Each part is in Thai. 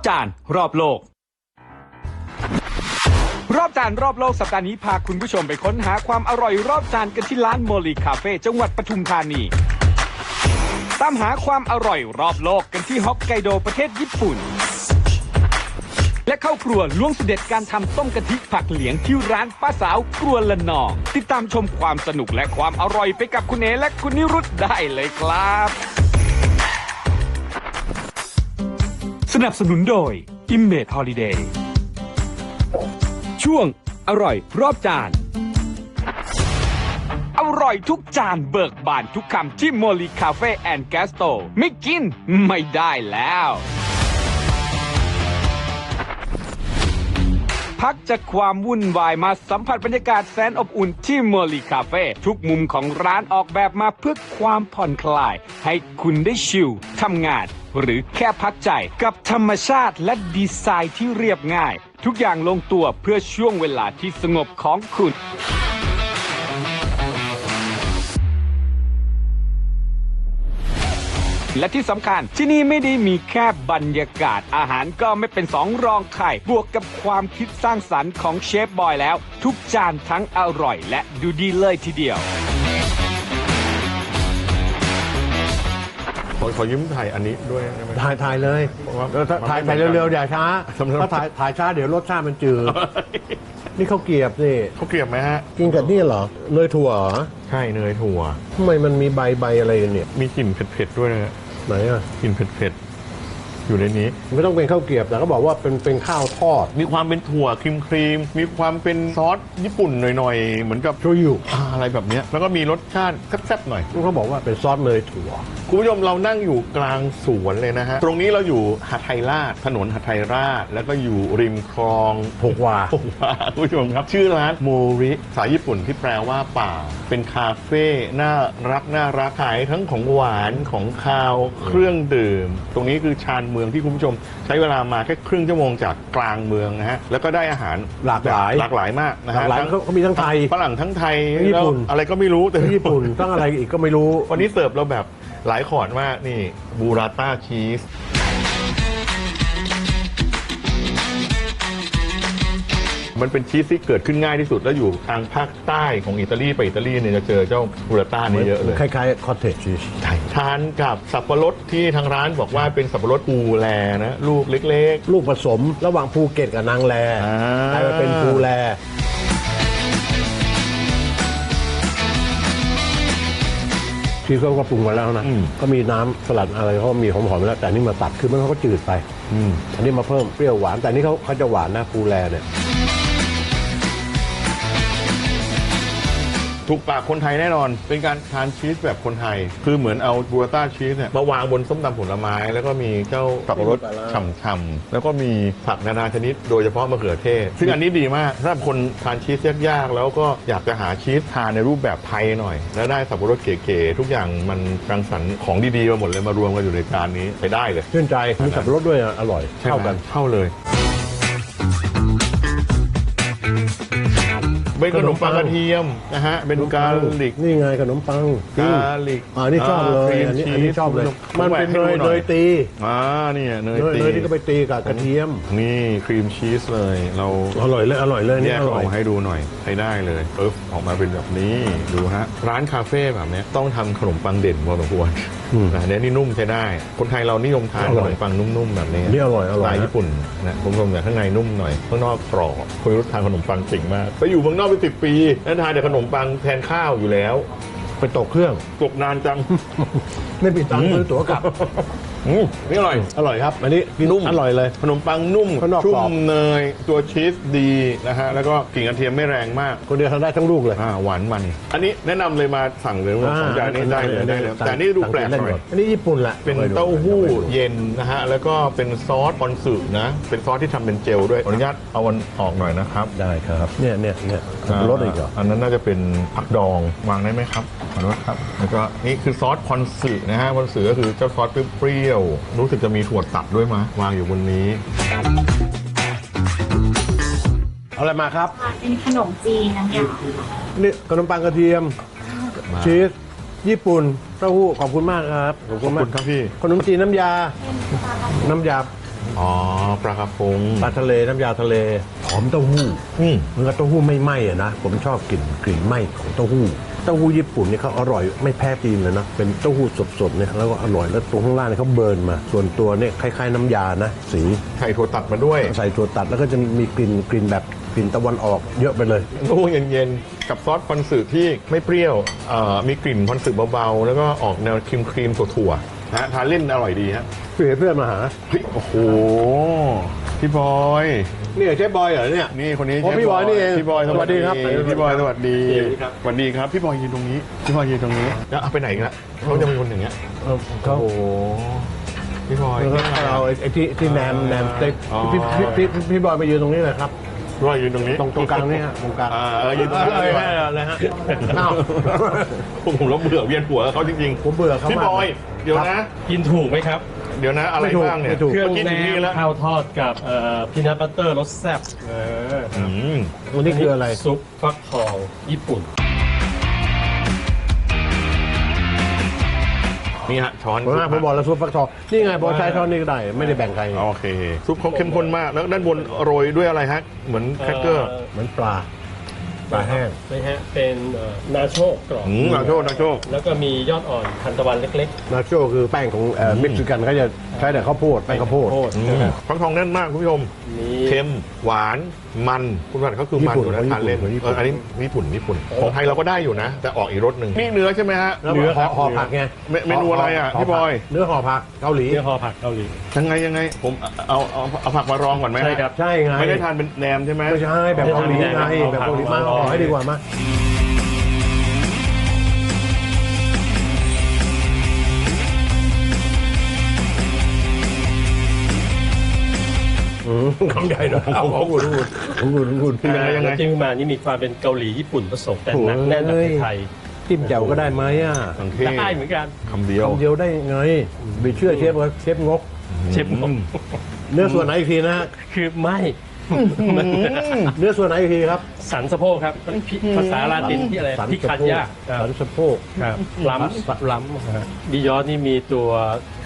อบจานรอบโลก รอบจานรอบโลกสัปดาห์นี้พาคุณผู้ชมไปค้นหาความอร่อยรอบจานกันที่ร้านโมลีคาเฟ่จังหวัดปทุมธานี ตามหาความอร่อยรอบโลกกันที่ฮอกไกโดประเทศญี่ปุ่น และเข้าครัวล่วงเสด็จการทำต้มกะทิผักเหลียงที่ร้านป้าสาวครัวละนอง ติดตามชมความสนุกและความอร่อยไปกับคุณเอและคุณนิรุตได้เลยครับ สนับสนุนโดย i m m a g e Holiday ช่วงอร่อยรอบจาน อร่อยทุกจานเบิกบานทุกคำที่โมลีคาเฟ่แอนด์แกสโตไม่กินไม่ได้แล้ว พักจากความวุ่นวายมาสัมผัสบรรยากาศแสนอบอุ่นที่เมลีคาเฟ่ทุกมุมของร้านออกแบบมาเพื่อความผ่อนคลาย ให้คุณได้ชิลทำงาน หรือแค่พักใจกับธรรมชาติและดีไซน์ที่เรียบง่าย ทุกอย่างลงตัวเพื่อช่วงเวลาที่สงบของคุณ และที่สำคัญที่นี่ไม่ได้มีแค่บรรยากาศ อาหารก็ไม่เป็นสองรองไข่บวกกับความคิดสร้างสรรค์ของเชฟบอยแล้ว ทุกจานทั้งอร่อยและดูดีเลยทีเดียว ขอขอยิ้มถ่ายอันนี้ด้วยได้ไหม ถ่ายถ่ายเลยเพราะว่าแล้วถ้าถ่ายถ่ายเร็วๆอย่าช้าสำหรับ ถ้าถ่ายถ่ายช้าเดี๋ยวรสชาติมันจืดนี่ข้าวเกรียบนี่เขาเกลียบไหมฮะกินกับนี่เหรอเนยถั่วเหรอใช่เนยถั่ว ทำไมมันมีใบใบอะไรกันเนี่ยมีกลิ่นเผ็ดๆด้วยนะฮะไหนอะกลิ่นเผ็ดๆอยู่ในนี้ ไม่ต้องเป็นข้าวเกรียบแต่ก็บอกว่าเป็นเป็นข้าวทอดมีความเป็นถั่วครีมครีมๆมีความเป็นซอสญี่ปุ่นหน่อยๆ เหมือนกับโชยุอ่าอะไรแบบเนี้ยแล้วก็มีรสชาติแซ่บๆหน่อย เขาบอกว่าเป็นซอสเนยถั่ว คุณผู้ชมเรานั่งอยู่กลางสวนเลยนะฮะ ตรงนี้เราอยู่หาดไทยราชถนนหาดไทยราช แล้วก็อยู่ริมคลองหกวาผมว่าคุณผู้ชมครับ ชื่อร้านโมริภาษาญี่ปุ่นที่แปลว่าป่า เป็นคาเฟ่น่ารักน่ารักขายทั้งของหวานของคาวเครื่องดื่ม ตรงนี้คือชานเมืองที่คุณผู้ชม ใช้เวลามาแค่ครึ่งชั่วโมงจากกลางเมืองนะฮะแล้วก็ได้อาหารหลากหลายหลากหลายมากนะหลาฮะกหลายทั้งเขาเขามีทั้งไทย ฝรั่งทั้งไทยทั้งญี่ปุ่น แล้วอะไรก็ไม่รู้แต่ญี่ปุ่นตั้งอะไรอีกก็ไม่รู้ วันนี้เสิร์ฟเราแบบหลายขอดมากนี่บูราต้าชีสมันเป็นชีสที่เกิดขึ้นง่ายที่สุดแล้วอยู่ทางภาคใต้ของอิตาลีไปอิตาลีเนี่ยจะเจอเจ้าบูราต้านี่เยอะเลยคล้ายๆคอเทจชีสใช่ทานกับสับปะรดที่ทางร้านบอกว่าเป็นสับปะรดปูแลนะลูกเล็กลูกผสมระหว่างภูเก็ตกับนางแลอ่ากลายมาเป็นภูแล ที่เขาก็ปรุงมาแล้วนะก็มีน้ำสลัดอะไรเขามีหอมๆแล้วแต่อันนี่มาตัดคือมันเขาก็จืดไปๆอืม อันนี้มาเพิ่มเปรี้ยวหวานแต่อันนี่เขาเขาจะหวานนะภูแลเนี่ย ถูกปากคนไทยแน่นอน เป็นการทานชีสแบบคนไทย คือเหมือนเอาบูราต้าชีสเนี่ยมาวางบนส้มตำผลไม้ แล้วก็มีเจ้าสับปะรดปลาร้าฉ่ำๆแล้วก็มีผักนานาชนิด โดยเฉพาะมะเขือเทศ ซึ่งอันนี้ดีมากสำหรับคนทานชีสยากๆ แล้วก็อยากจะหาชีสทานในรูปแบบไทยหน่อย แล้วได้สับปะรดเก๋ๆทุกอย่างมันรังสรรค์ของดีๆมาหมดเลยมารวมกันอยู่ในจานนี้ไปได้เลยชื่นใจมีสับปะรดด้วยอะอร่อยใช่ไหมเข้ากันเข้าเลย เป็นขนมปังกระเทียมนะฮะเป็นกาลิกนี่ไงขนมปังจริงกาลิกอ่านี่ชอบเลยอันนี้อันนี้ชอบเลย มันเป็นเนยเนยตีอ่าเนี่ยเนยเนยตีเนยที่ก็ไปตีกับกระเทียม นี่ครีมชีสเลย เราอร่อยเลยอร่อยเลยแยนี่กออร่ออยกให้ดูหน่อยใช้ได้เลยปึ๊บออกมาเป็นแบบนี้ดูฮะร้านคาเฟ่แบบเนี้ยต้องทำขนมปังเด่นพอสมควรนะเนี่ยนี่นุ่มใช้ได้ คนไทยเรานิยมทานขนมปังนุ่มๆแบบนี้นี่อร่อยอร่อยสไตล์ญี่ปุ่นนะคุณผู้ชมอย่างข้างในนุ่มหน่อยข้างนอกกรอบคุณรู้ทานขนมปังเก่งมากไปอยู่เมืองนอกไปสิบปีแล้วทานแต่ขนมปังแทนข้าวอยู่แล้ว ไปตกเครื่อง ตกนานจัง ไม่มีตังค์ซื้อตั๋วกลับ อืมนี่อร่อย อร่อยครับ อันนี้กินนุ่ม อร่อยเลย ขนมปังนุ่มข้างนอกชุ่กรอบมเนย ตัวชีสดีนะฮะ แล้วก็กลิ่นกระเทียมไม่แรงมาก คนเดียวทานได้ทั้งลูกเลย อ่าหวานมัน อันนี้แนะนำเลยมาสั่งเลยว่าสองจานนี้ได้เลยได้เลยแต่อันนี่ดูแปลกหน่อย อันนี้ญี่ปุ่นแหละเป็นเต้าหู้เย็นนะฮะ แล้วก็เป็นซอสคอนสึนะ เป็นซอสที่ทำเป็นเจลด้วยขออนุญาตเอามันออกหน่อยนะครับได้ครับ เนี่ยเนี่ยเนี่ยรสอีกเหรอ อันนั้นน่าจะเป็นผักดองวางได้ไหมครับขอโทษครับ แล้วก็นี่คือซอสคอนสึนะฮะคอนสึก็คือเจ้าซอสเปรี้ยวๆรู้สึกจะมีถั่วตัดด้วยมยวางอยู่บนนี้ เอาอะไรมาครับ เป็นขนมจีนน้ำยานี่ขนมปังกระเทียมชีส ญี่ปุ่นเต้าหู้ขอบคุณมากครับขอบขคุอบณมาคุกณครับพี่ ขนมจีนน้ำยา น้ำยาอ๋อปลากระพงปลาทะเลน้ำยาทะเลหอมเต้าหู้อืมเนื้อเต้าหู้ไม่ไหม้อะนะ ผมชอบกลิ่นกลิ่นไหม้ของเต้าหู้ เต้าหู้ญี่ปุ่นเนี่ยเขาอร่อยไม่แพ้จีนเลยนะเป็นเต้าหู้สดๆเนี่ยแล้วก็อร่อยแล้วตรงข้างล่างเนี่ยเขาเบิร์นมา ส่วนตัวเนี่ยคล้ายๆน้ำยานะ สีไข่ถั่วตัดมาด้วยใส่ถั่วตัดแล้วก็จะมีกลิ่นกลิ่นแบบกลิ่นตะวันออกเยอะไปเลยโอ้เย็นๆ กับซอสคอนสึที่ไม่เปรี้ยวเอ่อมีกลิ่นคอนสึเบาๆ แล้วก็ออกแนวครีมครีมๆถั่วๆนะฮะทานเล่นอร่อยดีฮะ เพื่อนเพื่อนมาหา เฮ้ยโอ้โห พี่บอย นี่เชฟบอยเหรอเนี่ย นี่คนนี้โอ้เชฟพี่บอยนี่เองพี่บอยสวัสดีครับพี่บอยสวัสดีสวัสดีครับสวัสดีครับพี่บอยยืนตรงนี้พี่บอยยืนตรงนี้แล้วเอาไปไหนกันละเขาจะเป็นคนอย่างเงี้ยเออเขาโอ้โหพี่บอยแล้วก็เราไอ้ที่ที่แนมแนมสเต็กอ๋อพี่พี่พี่พี่พี่บอยมายืนตรงนี้เลยครับพี่บอยยืนตรงนี้ตรงตรงกลางนี่ฮะตรงกลางอ่าเออยืนตรงนี้เออเออเลยฮะอ้าวผมแล้วเบื่อเวียนหัวเขาจริงๆผมเบื่อเขาพี่มากบอยเดี๋ยวนะกินถูกไหมครับ เดี๋ยวนะอะไรไม่ถูกบ้างเนี่ยไม่ถูก เครื่องมื่กี้แนถึนี่มแล้วข้าวทอดกับพีนัทบัตเตอร์รสแซ่บเอออืมวันนี้คืออะไร ซุปฟักทองญี่ปุ่น นี่ฮะช้อนผมว่าผมบอกแล้วซุปฟักทองนี่ไงบอกใช้ช้อนนี่ก็ได้ ไม่ได้แบ่งใครโอเคซุปเขาเข้มข้นมากแล้วด้านบนโรยด้วยอะไรฮะ เหมือนแครกเกอร์ เหมือนปลา ปลาแห้งนะฮะเป็นนาโชกรอบอืมนาโชคนาโชคแล้วก็มียอดอ่อนทันตะวันเล็กนาโชคือแป้งของเอ่อเม็กซิกันเขาจะใช้แต่ข้าวโพดๆแป้งข้าวโพด อืมฟักทองแน่นมากคุณผู้ชม มี เค็มหวานมันคุณผัดเขาคือมันอยู่นะทานเล่น เอออันนี้ญี่ปุ่นญี่ปุ่นของไทยเราก็ได้อยู่นะ แต่ออกอีกรสหนึ่งนี่เนื้อใช่ไหมฮะแล้วห่อห่อผักไงเมเมนูอะไรอะห่พี่บอยเนื้อห่อผักเกาหลีเนื้อห่อผักเกาหลียังไงยังไงผมเอาเอาเอาผักมารองก่อนไหมฮะใช่ครับ ใช่ไงไม่ได้ทานเป็นแหนมใช่ไหม ไม่ใช่แบบเกาหลีไงไม่ใช่แบบเกาหลีมาเอาห่อเอาให้ดีกว่ามาอืมคำใหญ่ด้วยเอาของคุณคุณคุณคุณคุณยังไงยังไงน้ำจิ้มมานี่มีความเป็นเกาหลีญี่ปุ่นผสมแต่หนักโอ้ยแน่นแบบไทยจิ้มแจ่วก็ได้ไหมอะสังเทๆศได้เหมือนกันคำเดียวคำเดียวได้ไงไปเชื่อเชฟว่าเชฟงกเชฟผมเนื้อส่วนไหนอีกทีนะฮะคือไม่ เนื้อส่วนไหนอีกทีครับ สันสะโพกครับภาษาลาตินที่อะไรสันพิสะคันโพกยาสันสะโพกครับล้ำล้ำบิยอนนี่มีตัว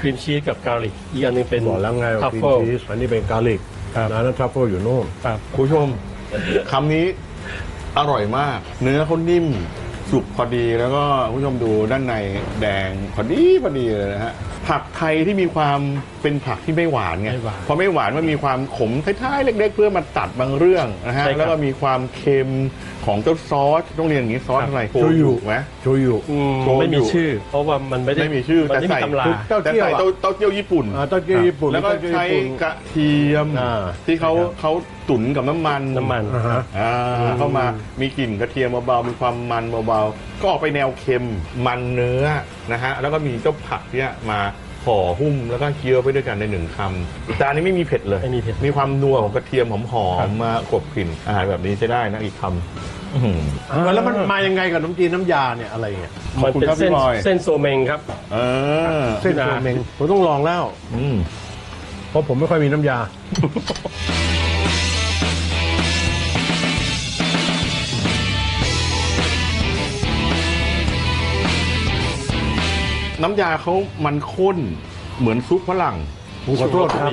ครีมชีสกับกาลิกอีกอันหนึงเป็นบอกแล้วไงทัฟครีมเฟิลชีสอันนี้เป็นกาลิกครับนะนั้นทัฟเฟิลอยู่โน่นครับคุณผู้ชมคำนี้อร่อยมาก เนื้อเขานิ่มสุกพอดีแล้วก็คุณผู้ชมดูด้านในแดงพอดีพอดีเลยนะฮะ ผักไทยที่มีความเป็นผักที่ไม่หวานไงไม่หวานพอไม่หวานมันมีความขมท้ายๆเล็ก ๆ เพื่อมาตัดบางเรื่องนะฮะใช่ครับ แล้วก็มีความเค็ม ของเจ้าซอสต้องเรียนอย่างนี้ซอสอะไรโชยุไหมโชยุอืมโชยุไม่มีชื่อ เพราะว่ามันไม่ได้ไม่มีชื่อมันแต่ไม่ใส่มีตำรา เต้าแต่เจี้ยวใส่อะเต้าเต้าเจี้ยวญี่ปุ่น อ่าเต้าเจี้ยวญี่ปุ่นแล้วก็เต้าเจี้ยวใช้ญี่ปุ่น กระเทียมอ่า ที่เขาเขาตุ๋นกับน้ำมันน้ำมัน อ่าฮะ อ่าเข้ามามีกลิ่นกระเทียมเบาๆมีความมันเบาๆก็ออกไปแนวเค็มมันเนื้อนะฮะแล้วก็มีเจ้าผักเนี่ยมา ห่อหุ้มแล้วก็เคี้ยวไปด้วยกันในหนึ่งคำแต่อันนี้ไม่มีเผ็ดเลยไม่มีเผ็ดมีความนัวของกระเทียมหอมๆมากลบกลิ่นอาหารแบบนี้ใช้ได้นะอีกคำอื้อหืออ่าแล้วมันมายังไงกับน้ำจีนน้ำยาเนี่ยอะไรเงี้ยขอบมันคุณเป็นครับเส้นพี่บอยเส้นโซเมงครับ เออเส้นโซเมงผมต้องลองแล้ว อืม เพราะผมไม่ค่อยมีน้ำยา น้ำยาเขามันข้นเหมือนซุปฝรั่งผมขอโทษครับ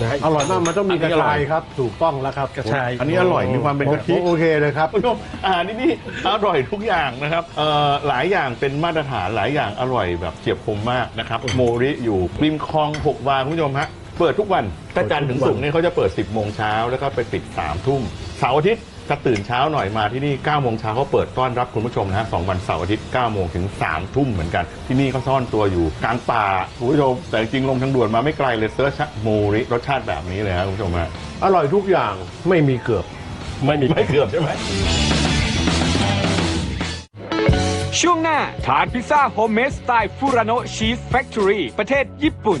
นะฮะอร่อยมากมันต้องมีกระอันนี้อร่ชาอยยครับ ถูกต้องแล้วครับกระชาย อันนี้อร่อยมีความเป็นผมกะทิ ผมโอเคเลยครับ คุณผู้ชมอาหารที่นี่อร่อยทุกอย่างนะครับเอ่อหลายอย่างเป็นมาตรฐานหลายอย่างอร่อยแบบเฉียบคมมากนะครับโมริอยู่ริมคลองหกวาคุณผู้ชมฮะเปิดทุกวันถ้าจันทร์ถึงศุกร์เนี่ยเขาจะเปิด 10 โมงเช้าแล้วก็ไปปิด 3 ทุ่มเสาร์อาทิตย์ ถ้าตื่นเช้าหน่อยมาที่นี่9โมงเช้าเขาเปิดต้อนรับคุณผู้ชมนะฮะสองวันเสาร์อาทิตย์9โมงถึง3ทุ่มเหมือนกัน ที่นี่เขาซ่อนตัวอยู่กลางป่าคุณผู้ชมแต่จริงๆลงทางด่วนมาไม่ไกลเลยเซิร์ชโมริรสชาติแบบนี้เลยครับคุณผู้ชมฮะอร่อยทุกอย่างไม่มีเกือบ ไม่มีไม่เกือบใช่ไหม ช่วงหน้าทานพิซซ่าโฮมเมดสไตล์ฟูราน o ชีสแฟคทอรี่ประเทศญี่ปุ่น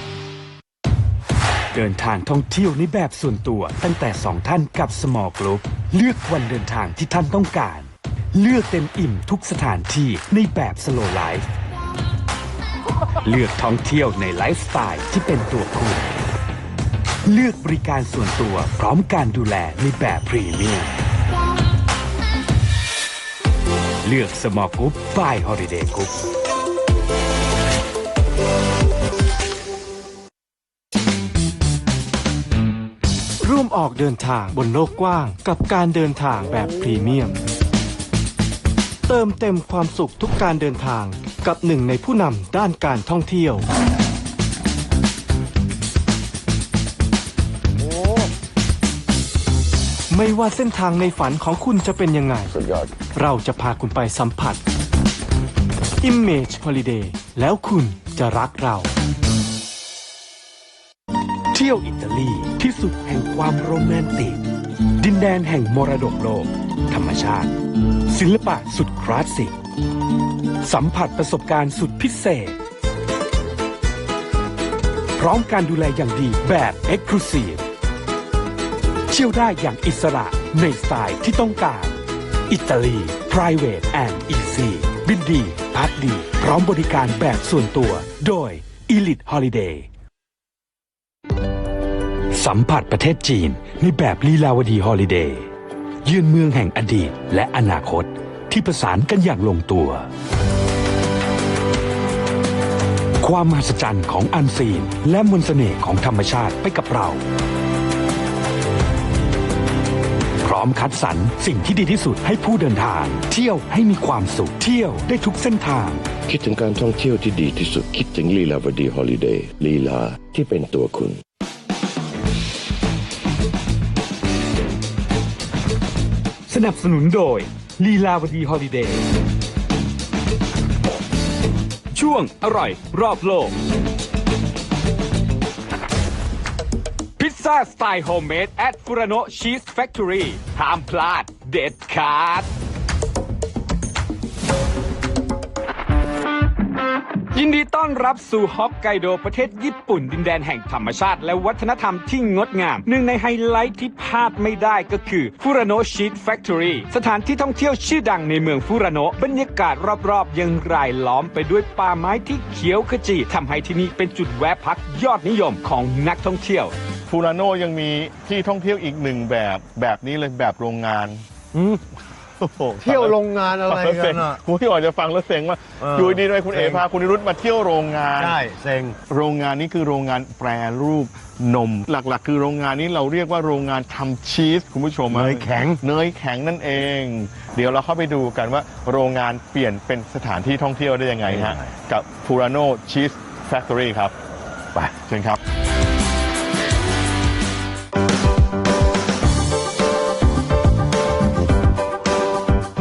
เดินทางท่องเที่ยวในแบบส่วนตัวตั้งแต่ 2 ท่านกับ Small Group เลือกวันเดินทางที่ท่านต้องการ เลือกเต็มอิ่มทุกสถานที่ในแบบ Slow Life เลือกท่องเที่ยวในไลฟ์สไตล์ที่เป็นตัวคุณ เลือกบริการส่วนตัวพร้อมการดูแลในแบบพรีเมียมเลือก Small Group by Holiday Group ร่ วมออกเดินทางบนโลกกว้าง กับการเดินทางแบบพรีเมียม เติมเต็มความสุขทุกการเดินทางกับหนึ่งในผู้นำด้านการท่องเที่ยว ไม่ว่าเส้นทางในฝันของคุณจะเป็นยังไงเราจะพาคุณไปสัมผัส Image Holiday แล้วคุณจะรักเรา เที่ยวอิตาลีที่สุดแห่งความโรแมนติก ดินแดนแห่งมรดกโลก ธรรมชาติ ศิลปะสุดคลาสสิก สัมผัสประสบการณ์สุดพิเศษ พร้อมการดูแลอย่างดีแบบ e x c l u s i v e เที่ยวได้อย่างอิสระในสไตล์ที่ต้องการ อิตาลี private and easy บินดี พักดี พร้อมบริการแบบส่วนตัว โดย Elite Holiday สัมผัสประเทศจีนในแบบลีลาวดีฮอลิเดย์เยือนเมืองแห่งอดีตและอนาคตที่ประสานกันอย่างลงตัว ความมหัศจรรย์ของอันซีน และมนต์เสน่ห์ของธรรมชาติไปกับเรา พร้อมคัดสรรสิ่งที่ดีที่สุดให้ผู้เดินทาง เที่ยวให้มีความสุขเที่ยวได้ทุกเส้นทาง คิดถึงการท่องเที่ยวที่ดีที่สุดคิดถึงลีลาวดีฮอลิเดย์ลีลาที่เป็นตัวคุณ นับสนุนโดยลีลาวดีฮอลิเดย์ช่วงอร่อยรอบโลก พิซซ่าสไตล์โฮมเมด at Furano Cheese Factory ห้ามพลาดเด็ดขาด ยินดีต้อนรับสู่ฮอกไกโดประเทศญี่ปุ่น ดินแดนแห่งธรรมชาติ และวัฒนธรรมที่งดงาม หนึ่งในไฮไลท์ที่พลาดไม่ได้ก็คือฟูร a โนชีตแฟคทอรี่สถานที่ท่องเที่ยวชื่อดังในเมืองฟูร a โนบรรยากาศรอบๆ ยังรายล้อมไปด้วยป่าไม้ที่เขียวขจีทำให้ที่นี่เป็นจุดแวะพักยอดนิยมของนักท่องเที่ยวฟูรานโนยังมีที่ท่องเที่ยวอีกหนึ่งแบบแบบนี้เลยแบบโรงงานโอ้โห เที่ยวโรงงานอะไรฟังแล้วกัเซ็นงอะคุณพี่อ๋อจะฟังแล้วเซ็งว่าเอออยู่ดีๆทำไมคุณเอเซ็งพาคุณนิรุตมาเที่ยวโรงงานใช่เซ็งโรงงานนี้คือโรงงานแปรรูปนม หลักๆ คือโรงงานนี้เราเรียกว่าโรงงานทำชีสคุณผู้ชมเนยแข็งเนยแข็งนั่นเอง เดี๋ยวเราเข้าไปดูกันว่า โรงงานเปลี่ยนเป็นสถานที่ท่องเที่ยวได้ยังไงฮะกับ Furano Cheese Factory ครับไปเชิญครับ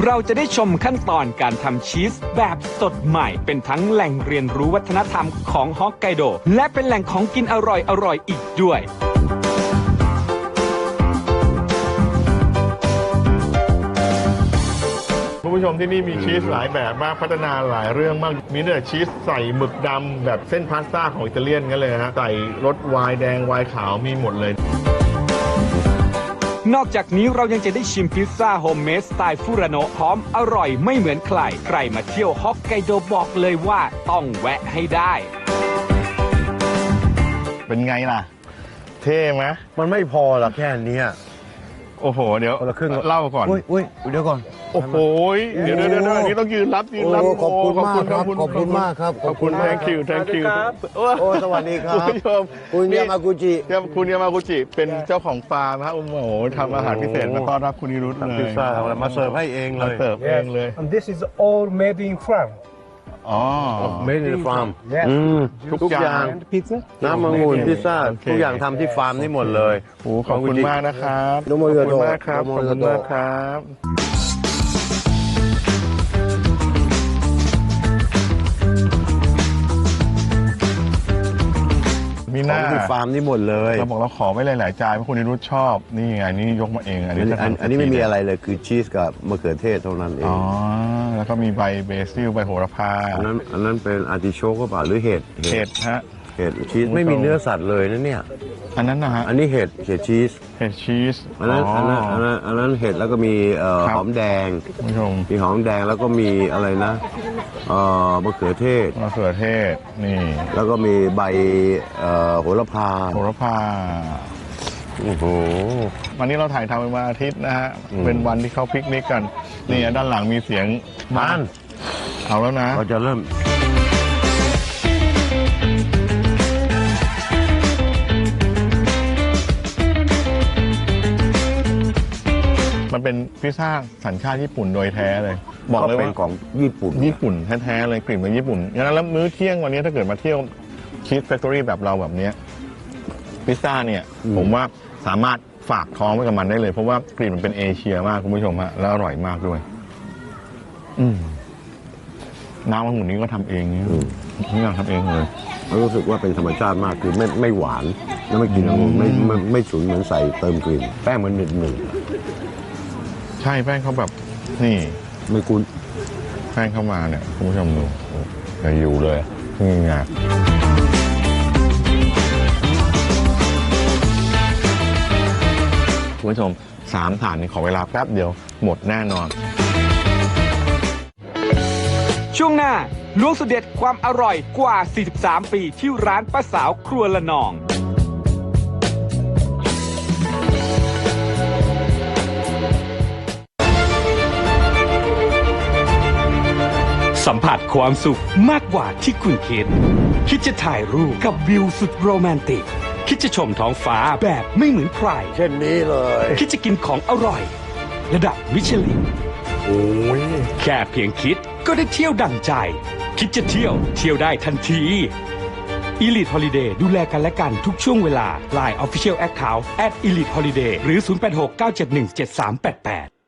เราจะได้ชมขั้นตอนการทำชีสแบบสดใหม่ เป็นทั้งแหล่งเรียนรู้วัฒนธรรมของฮอกไกโด และเป็นแหล่งของกินอร่อยๆอีกด้วย คุณผู้ชมที่นี่มีชีสหลายแบบมากพัฒนาหลายเรื่องมาก มีตั้งแต่ชีสใส่หมึกดำแบบเส้นพาสต้าของอิตาเลียนกันเลยฮะใส่รสไวน์แดงไวน์ขาวมีหมดเลย นอกจากนี้เรายังจะได้ชิมพิซซ่าโฮมเมดสไตล์ฟูร a โนพร้อมอร่อยไม่เหมือนใคร ใครมาเที่ยวฮอกไกโดบอกเลยว่าต้องแวะให้ได้ เป็นไงล่ะ เท่ไหมมันไม่พอหรอกแค่เนี้ย โอ้โห เดี๋ยวคนละครึ่ง เล่าก่อน อุ้ยอุ้ยเดี๋ยวก่อน โอ้โหเดี๋ยวเดี๋ยวเดี๋ยวอันนี้ต้องยืนรับยืนรับโอ้ขอบคุณโมากครับขอบคุณมากครับขอบคุณขอบคุณมาก thank you thank you โอ้สวัสดีครับ คุณผู้ชมคุณนี่ยามากุจิยาคุณยามากุจิเป็นเจ้าของฟาร์มฮะโอ้โหทำอาหารพิเศษมาต้อนรับคุณนิรุตเลยพิซซ่าทำอะไรมาเสิร์ฟให้เองเลมายเสิร์ฟเองเลย And this is all made in France. อ๋อ made in farm Yes. อืมทุกทุกอย่าง And pizza. น้ำมังุ่นพิซซ่าโอเค ทุกอย่างทำที่ฟาร์มนี่หมดเลย โอ้โหขอบคุณมากนะครับโนโมขอบโยคุณโตะมากครับโนขอบโมโยคุณโตะมากครับ มีมีหขอน้างที่ฟาร์มนี่หมดเลยเราบอกเราขอไว้หลายๆจานเพราะคุณนิรุธชอบนี่ไงนี่ยกมาเอง อันอันนี้นี้จะอันทำอันนี้ไม่มีอะไรเลยคือชีสกับมะเขือเทศเท่านั้นเองอ๋อแล้วก็มีใบเบซิลใบโหระพาอันนั้นอันนั้นเป็นอาร์ติโชกก็เปล่าหรือเห็ดเห็ดฮะเห็ดชีสไม่มีเนื้อสัตว์เลยนะเนี่ย อันนั้นนะฮะอันนี้เห็ดเห็ดชีสเห็ดชีสอันนั้นอันนั้นอันนั้นอันนั้นเห็ดแล้วก็มีเอ่อครับหอมแดง คุณผู้ชมมีหอมแดงแล้วก็มีอะไรนะเอ่อมะเขือเทศ มะเขือเทศนี่แล้วก็มีใบเอ่อโหระพาโหระพา โอ้โห วันนี้เราถ่ายทำเป็นวันอาทิตย์นะฮะ อืม เป็นวันที่เขาปิกนิกกัน นี่ด้านหลังมีเสียงบ้าน เอาแล้วนะ เราจะเริ่ม มันเป็นพิซซ่าสัญชาติญี่ปุ่นโดยแท้เลย บอกเลยเป็ว่านของญี่ปุ่นญี่ปุ่นแท้ๆเลยกลิ่นเป็นญี่ปุ่นงั้นแล้วมื้อเที่ยงวันนี้ถ้าเกิดมาเที่ยวชีสแฟคทอรี่แบบเราแบบเนี้ยพิซซ่าเนี่ยผมว่าสามารถฝากท้องไว้กับมันได้เลย เพราะว่ากลิ่นมันเป็นเอเชียมากคุณผู้ชมฮะแล้วอร่อยมากด้วย อืมน้ำมันหมุนนี้ก็ทำเองนี่ทุกอย่างทำเองเลยรู้สึกว่าเป็นธรรมชาติมากคือไม่ไม่หวานแล้วไม่กินองุ่นไม่ไม่ไม่ฉุนเหมือนใส่เติมกลิ่นแป้งมันหนึบหนึบ ใช่แป้งเขาแบบนี่ไม่คุ้นแป้งเข้ามาเนี่ยคุณผู้ชมดูโอ้จะอยู่เลยนี่ไงคุณผู้ชมสามถาดนี่ขอเวลาแป๊บเดียวหมดแน่นอน ช่วงหน้าล้วงสุดเด็ดความอร่อยกว่า 43 ปีที่ร้านป้าสาวครัวละนอง สัมผัสความสุขมากกว่าที่คุณคิด คิดจะถ่ายรูปกับวิวสุดโรแมนติก คิดจะชมท้องฟ้าแบบไม่เหมือนใคร เช่นนี้เลย คิดจะกินของอร่อย ระดับมิชลิน โอ้ย แค่เพียงคิดก็ได้เที่ยวดั่งใจ คิดจะเที่ยวเที่ยวได้ทันที Elite Holiday ดูแลกันและกันทุกช่วงเวลา Line Official Account at Elite Holiday หรือ 0869717388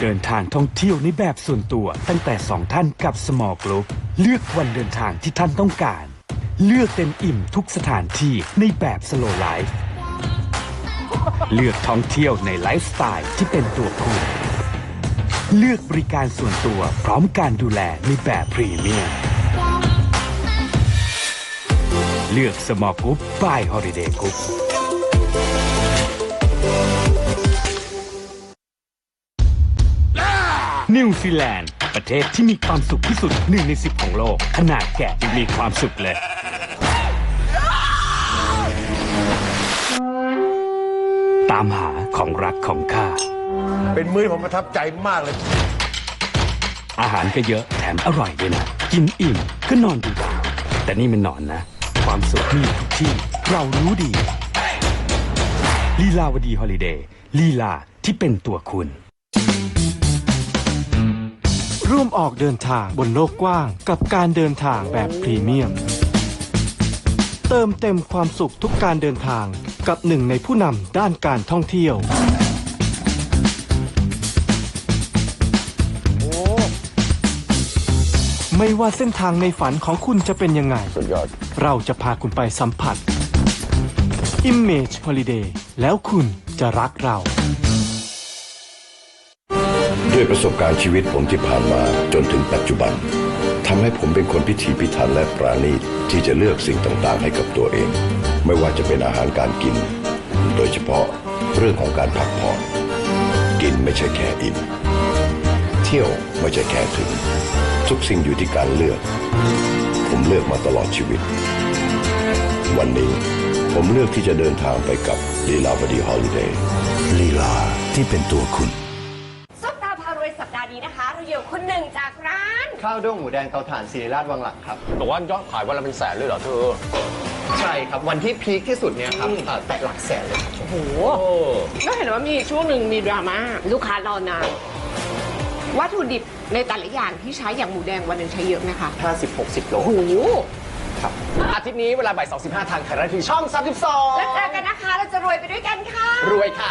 เดินทางท่องเที่ยวในแบบส่วนตัวตั้งแต่ 2 ท่านกับ Small Group เลือกวันเดินทางที่ท่านต้องการ เลือกเต็มอิ่มทุกสถานที่ในแบบ Slow Life เลือกท่องเที่ยวในไลฟ์สไตล์ที่เป็นตัวคุณ เลือกบริการส่วนตัวพร้อมการดูแลในแบบพรีเมียมเลือกสมอก r ุ u p by Holiday Group นิวซีแลนด์ ประเทศที่มีความสุขที่สุดหนึ่งในสิบของโลก ขนาดแกะยังมีความสุขเลย ตามหาของรักของข้า เป็นมื้อที่ผมประทับใจมากเลย อาหารก็เยอะแถมอร่อยด้วยนะ กินอิ่มก็นอนดูดาวแต่นี่มันนอนนะ ความสุขมีอยู่ทุกที่เรารู้ดี ลีลาวดีฮอลิเดย์ลีลาที่เป็นตัวคุณ ร่วมออกเดินทางบนโลกกว้าง กับการเดินทางแบบพรีเมียม เติมเต็มความสุขทุกการเดินทางกับหนึ่งในผู้นำด้านการท่องเที่ยว ไม่ว่าเส้นทางในฝันของคุณจะเป็นยังไง สุดยอด เราจะพาคุณไปสัมผัส Image Holiday แล้วคุณจะรักเรา ด้วยประสบการณ์ชีวิตผมที่ผ่านมาจนถึงปัจจุบันทำให้ผมเป็นคนพิถีพิถันและปราณีตที่จะเลือกสิ่งต่างๆ ให้กับตัวเอง ไม่ว่าจะเป็นอาหารการกิน โดยเฉพาะเรื่องของการพักผ่อนกินไม่ใช่แค่อิ่มเที่ยวไม่ใช่แค่ถึง ทุกสิ่งอยู่ที่การเลือก ผมเลือกมาตลอดชีวิต วันนี้ผมเลือกที่จะเดินทางไปกับลีลาวดีฮอลิเดย์ลีลาที่เป็นตัวคุณ คะเราอยู่คนหนึ่งจากร้าน ข้าวด้งหมูแดงเตาถ่านศิริราชวังหลังครับ แต่ว่ายอดขายวันละเป็นแสนเลยเหรอเธอ ใช่ครับวันที่พีคที่สุดเนี่ยครับเอ่อแตะหลักแสนเลยครับ โอ้โหก็เห็นว่ามีช่วงหนึ่งมีดราม่าลูกค้ารอนาน วัตถุดิบในแต่ละอย่างที่ใช้อย่างหมูแดงวันหนึ่งใช้เยอะไหมคะ50-60 โลโอ้โหครับ อาทิตย์นี้เวลาบ่าย2.15ทางไทยรัฐทีวีช่อง32 แล้วเจอกันนะคะเราจะรวยไปด้วยกันค่ะ รวยค่ะ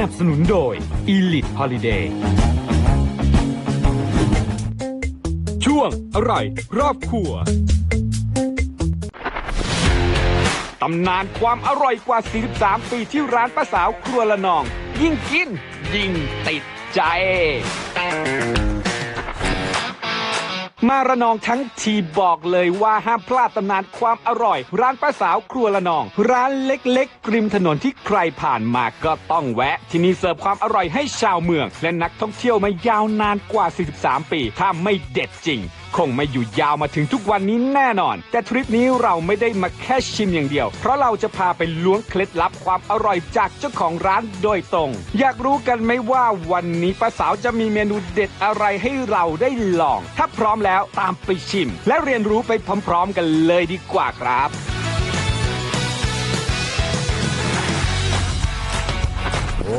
นับสนุนโดย Elite Holiday ช่วงอร่อยรอบครัว ตำนานความอร่อยกว่า 43 ปีที่ร้านป้าสาวครัวละนอง ยิ่งกิน ยิ่งติดใจ มาระนองทั้งทีบอกเลยว่าห้ามพลาดตำนานความอร่อย ร้านป้าสาวครัวละนอง ร้านเล็กๆริมถนนที่ใครผ่านมาก็ต้องแวะ ที่นี่เสิร์ฟความอร่อยให้ชาวเมือง และนักท่องเที่ยวมายาวนานกว่า 43 ปี ถ้าไม่เด็ดจริง คงไม่อยู่ยาวมาถึงทุกวันนี้แน่นอน แต่ทริปนี้เราไม่ได้มาแค่ชิมอย่างเดียว เพราะเราจะพาไปล้วงเคล็ดลับความอร่อยจากเจ้าของร้านโดยตรง อยากรู้กันไหมว่าวันนี้ป้าสาวจะมีเมนูเด็ดอะไรให้เราได้ลอง ถ้าพร้อมแล้วตามไปชิม และเรียนรู้ไปพร้อมๆกันเลยดีกว่าครับ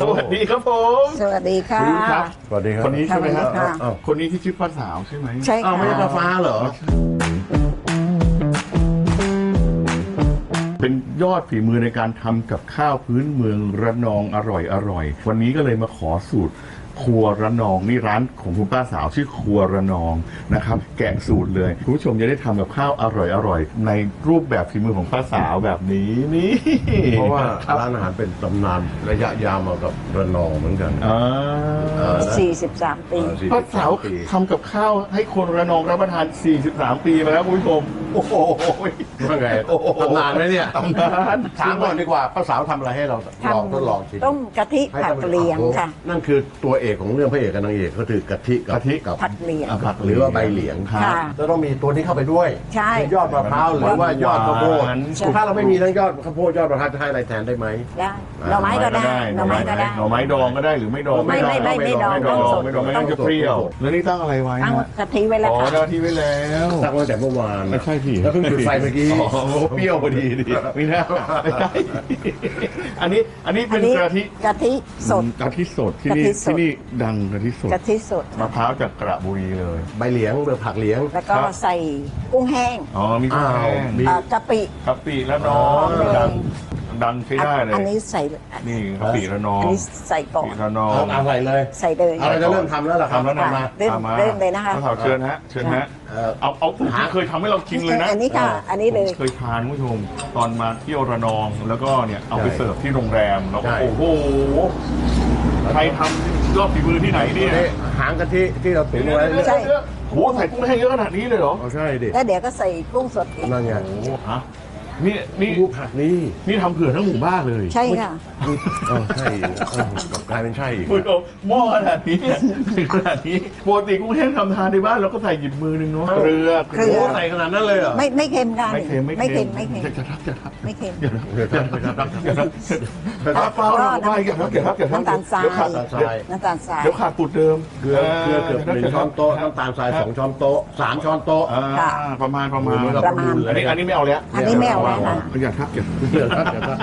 สวัสดีครับผมสวัสดีค่ะ คุณครับ สวัสดีครับคนนี้ใช่ไหมครับสวัสดีค่ะ อ้าวคนนี้ที่ชื่อป้าสาวใช่ไหมใช่อ้าวค่ะไม่ใช่ปลาฟ้าเหรอ เป็นยอดฝีมือในการทำกับข้าวพื้นเมืองระนองอร่อยอร่อย วันนี้ก็เลยมาขอสูตร ครัวระนองนี่ร้านของคุณป้าสาวชื่อครัวระนองนะครับ แกะสูตรเลยคุณผู้ชมจะได้ทำกับข้าวอร่อยอร่อยในรูปแบบฝีมือของป้าสาวแบบนี้นี่เพราะว่าครับร้านอาหารเป็นตำนานระยะยาวมากับระนองเหมือนกันอ่าเออ43 ปีสี่ป้าสิบสาวปีทำกับข้าวให้คนระนองรับประทาน 43 ปีมาแล้วคุณผู้ชมโอ้โห ว่าไงโอ้โห ตำนานไหมเนี่ยตำนานถามก่อนดีกว่าป้าสาวทำอะไรให้เราลองทดลองชิม ต้มกะทิให้ผัท่าดนผู้ชมเลียงค่ะ นั่นคือตัวเอกของเรื่องพระเอกกับนางเอกก็คือกะทิกับกะทิ กับผัดเหลียง อะผัดหรือว่าใบเหลียงครับค่ะ จะต้องมีตัวนี้เข้าไปด้วยใช่ คือยอดมะพร้าวหรือว่ายอดข้าวโพดหวาน ถ้าเราไม่มีทั้งยอดข้าวโพดยอดมะพร้าวจะให้อะไรแทนได้ไหม ได้หน่อไม้ก็ได้หน่อไม้ก็ได้ หน่อไม้ดองก็ได้หรือไม่ดองไม่ไม่ไม่ไม่ดองไม่ดองต้องสด ไม่ดองไม่ต้องจะเปรี้ยว แล้วนี่ตั้งอะไรไว้ตั้งฮะกะทิไว้แล้วอ๋อค่ะ เจ้าที่ไว้แล้วตั้งไว้แต่เมื่อวานไม่ใช่พี่แล้วเพิ่งจุดไฟเมื่อกี้ อ๋อเปรี้ยวพอดีดิไม่น่าไม่ใช่อันนี้อันนี้อัเป็นนี้กะทิ กะทิสด กะทิสดที่นี่กะทิสด ที่นี่ดังกะทิสดกะทิสดมะพร้าวจากกระบุรีเลย ใบเหลียงเบอร์ผักเหลียงแล้วก็ครับใส่กุ้งแห้งอ๋อมีข้าวอ้าวแห้งมีเอ่อกะปิ กะปิแล้วน้องอ๋อดังดังใช้ได้เลยอันนี้ใส่นี่กะปิระนออันงนี้ใส่ก่อกะนปิระนองเอาเอาใส่เลยใส่เลย เอาเราจะเริ่มทำแล้วเหรอครับ ทำแล้วนะค่ะเริ่มอาาเริ่มเลยนะคะป้าสาวเชิญฮะเชิญฮะเอ่อ เอาเอาสูตรที่เคยทำให้เรากินเลยนะ อันนี้ค่ะ อันนี้เลย เคยทานคุณผู้ชมตอนมาเที่ยวระนองแล้วก็เนี่ยเอาไปใช่เสิร์ฟที่โรงแรมแล้วก็ใช่ โอ้โห ใครทำยอดฝีมือที่ไหนเนี่ยนี่หางกะทิที่เราตุ๋นไว้ใช่โอ้โหใส่กุ้งแห้งเยอะขนาดนี้เลยเหรอเอาใช่ดิแล้วเดี๋ยวก็ใส่กุ้งสดอีกนั่นไงโอ้โหฮะ นี่นี่ดูผักนี่นี่ทำเผื่อทั้งหมู่บ้านเลยใช่ค่ะ เออใช่อีกเออกลายเป็นใช่อีกคุณผู้ชมหม้อขนาดนี้เนี่ยถึงขนาดนี้ปกติกุ้งแห้งทำทานในบ้านเราก็ใส่หยิบมือหนึงเนาะเกลือเกลืโอ้อใส่ขนาดนั้นเลยเหรอ ไม่ไม่เค็มค่ะไม่เค็มไม่ไม่เค็เค็มมไม่เค็มจะทับจะทับไม่เค็ม อย่าทับอย่าทับอย่าทับอย่าทับอย่าทับเปล่าก็ไม่อย่าทับอย่าทับอย่าทับน้ำตาลทราย เดี๋ยวขาดน้ำตาลทรายน้ำตาลทราย เดี๋ยวขาดสูตรเดิมเกลือเกลือเกือบหนึ่งช้อนโต๊ะน้ำตาลทรายสองช้อนโต๊ะสามช้อนโต๊ะ อ่าค่ะประมาณประมาณโอ้โหมันก็ประมาณ อันนี้อันนี้ไม่เอาแล้ว อันนี้ไม่เอาแล้วค่ะอย่าทับอย่าเดี๋ยวครับเดี๋ยวครับ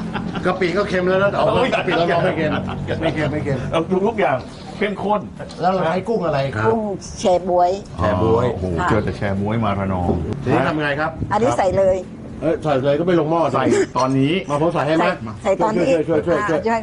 กะปิก็เค็มแล้วนะแต่เอากะปิเราลองไม่เค็มไม่เค็มไม่เค็มเอาทุกอย่างเข้มข้นแล้วเราใช้กุ้งอะไรครับกุ้งแชบวย แชร์บ๊วยโอ้โหค่ะเจอแต่แชร์บ๊วยมาระนองทีนี้ทำไงครับอันนี้ใส่เลยเอ้ยใส่เลยก็ไปลงหม้อใส่ตอนนี้มาผมใส่ให้ไหมใส่ใส่ตอนนี้ช่วยช่วยช่วยช่วยช่วยอ่าช่วย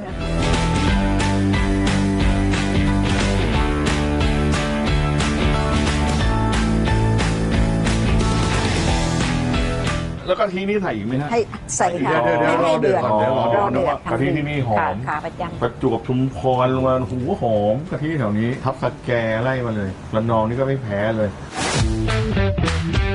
แล้วก็ทีนี้ใส่อีกไหมฮะ ให้ใส่ค่ะเดี๋ยวเดี๋ยวให้ให้เดือดรอเดือดก่อนเดี๋ยวรอรอเดือดกะทิที่นี่หอมขาประจประจวบชุมพรลงมาหูหอมกะทิแถวนี้ ทับสแกไล่มาเลยระนองนี่ก็ไม่แพ้เลยโ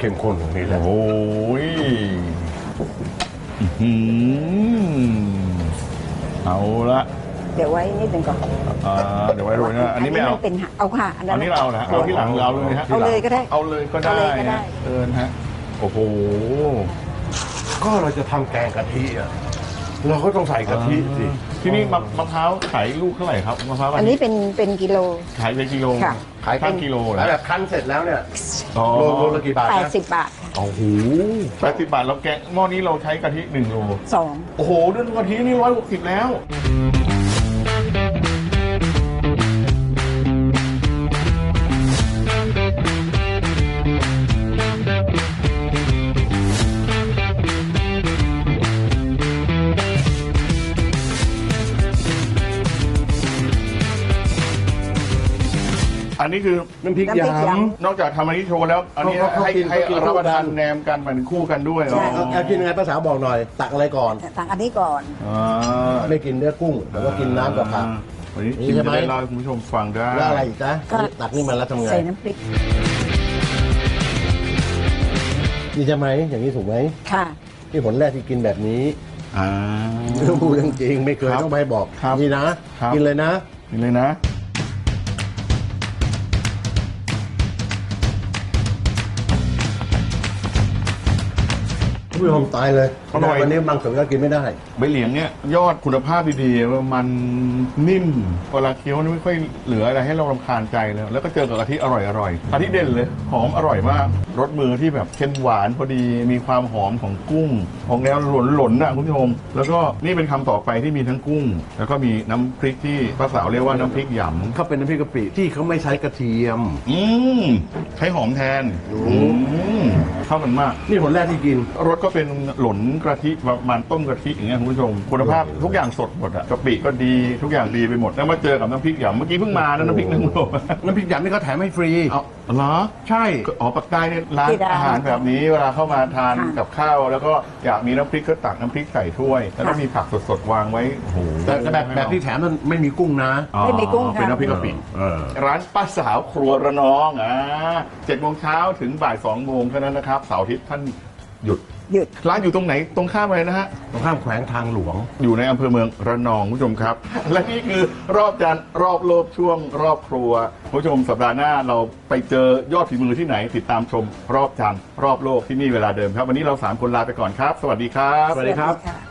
เข้มข้นตรงนี้แหละโอ้ยอื้อหือเอาละำเดี๋ยวไว้นิดหนึ่งก่อนอ่าเดี๋ยวไว้ดูนะอันนี้ไม่เอา เป็นเอาค่ะอันนั้อันนนี้เรานะเอาที่หลังเราเลยฮะ เอาเลยก็ได้ เอาเลยก็ได้เอาเลยก็ได้ฮะเอินฮะ โอ้โห ก็เราจะทำแกงกะทิอะ เราก็ต้องใส่กะทิสิที่นี่มะมะพร้าวขายลูกเท่าไหร่ครับมะพร้าวอันนี้เป็นเป็นกิโล ขายเป็นกิโลค่ะ ขายข้างกิโลเหรขาอยแบบคั้นเสร็จแล้วเนี่ยอ๋อโลโลละกี่บาทแปดนะสิบบาทโอ้โหแปดสิบบาทแล้วแกงหม้อนี้เราใช้กะทิหนึ่งโลสองโอ้โหเรื่องกะทินี่ร้อยหกสิบแล้ว นนี้คือน้ำพริกน้ำพริกยยนอกจากทำอันนี้โชว์แล้ว อันนี้เขาเขาให้กินให้เขากินรับประทานคู่กัน แนมกันเหมือนคู่กันด้วยใช่ำเอาเอากินยังไงภาษาบอกหน่อย ตักอะไรก่อน สั่งอันนี้ก่อน อ่าไม่กินเนื้อกุ้งแต่ว่ากินน้ำกับผัก วันนี้นี่ชิมใช่ไหม จะได้เล่าให้คุณผู้ชมฟังได้ แล้วอะไรอีกนะก็ ตักนี่มาแล้วทำไงใส่น้ำพริกนี่ใช่ไหมอย่างนี้ถูกไหมค่ะ ที่ผลแรกที่กินแบบนี้อ่าต้องพูดจริงๆไม่เคยครับต้องไปบอกครับนี่นะครับ กินเลยนะ นี่เลยนะ ผู้ชมตายเลยอร่อย วันนี้บางส่วนก็กินไม่ได้ ใบเหลียงเนี่ยยอดคุณภาพดีๆ มันนิ่มเวลาเคี้ยวนี่ไม่ค่อยเหลืออะไรให้เรารำคาญใจเลยแล้วก็เจอกับกะทิอร่อยอร่อยกะทิเด่นเลย หอมอร่อยมากรสมือที่แบบเค็มหวานพอดีมีความหอมของกุ้ง ของแนวหล่นๆนะคุณผู้ชมแล้วก็นี่เป็นคำต่อไปที่มีทั้งกุ้ง แล้วก็มีน้ำพริกที่ภาษาเรียกว่าน้ำพริกหยำเขาเป็นน้ำพริกกะปิที่เขาไม่ใช้กระเทียม อืมใช้หอมแทนอืมเข้ากันมาก นี่ผลแรกที่กิน รสก็เป็นหล่นกะทิประมาณต้มกะทิอย่างเงี้ยคุณผู้ชมคุณภาพทุกอย่างสดหมดอะกะปิก็ดีทุกอย่างดีไปหมดแล้วมาเจอกับน้ำพริกหยำเมื่อกี้เพิ่งมานะน้ำพริกนึ่งโลน้ำพริกยำนี่เขาแถมให้ฟรีเอาเหรอใช่อ๋อปักใต้เนี่ยร้านที่ร้านอาหารแบบนี้เวลาเข้ามาทานค่ะกับข้าว แล้วก็อยากมีน้ำพริกก็ตักน้ำพริกใส่ถ้วย แล้วก็ค่ะมีผักสดๆวางไว้โอ้โหแต่แต่แบบแบบที่แถมนั้นไม่มีกุ้งนะอ๋อไม่มีกุ้งค่ะเป็นน้ำพริกกะปิเออร้านป้าสาวครัวระนองอ่าเจ็ดโมงเช้าถึงบ่ายสองโมงเท่านั้นนะครับเสาร์อาทิตย์ท่านหยุด หยุด ร้านอยู่ตรงไหนตรงข้ามอะไรนะฮะ ตรงข้ามแขวงทางหลวง อยู่ในอำเภอเมืองระนองคุณผู้ชมครับ และนี่คือรอบจานรอบโลกช่วงรอบครัวคุณผู้ชมสัปดาห์หน้าเราไปเจอยอดฝีมือที่ไหน ติดตามชมรอบจานรอบโลกที่นี่เวลาเดิมครับ วันนี้เราสามคนลาไปก่อนครับ สวัสดีครับ สวัสดีครับค่ะ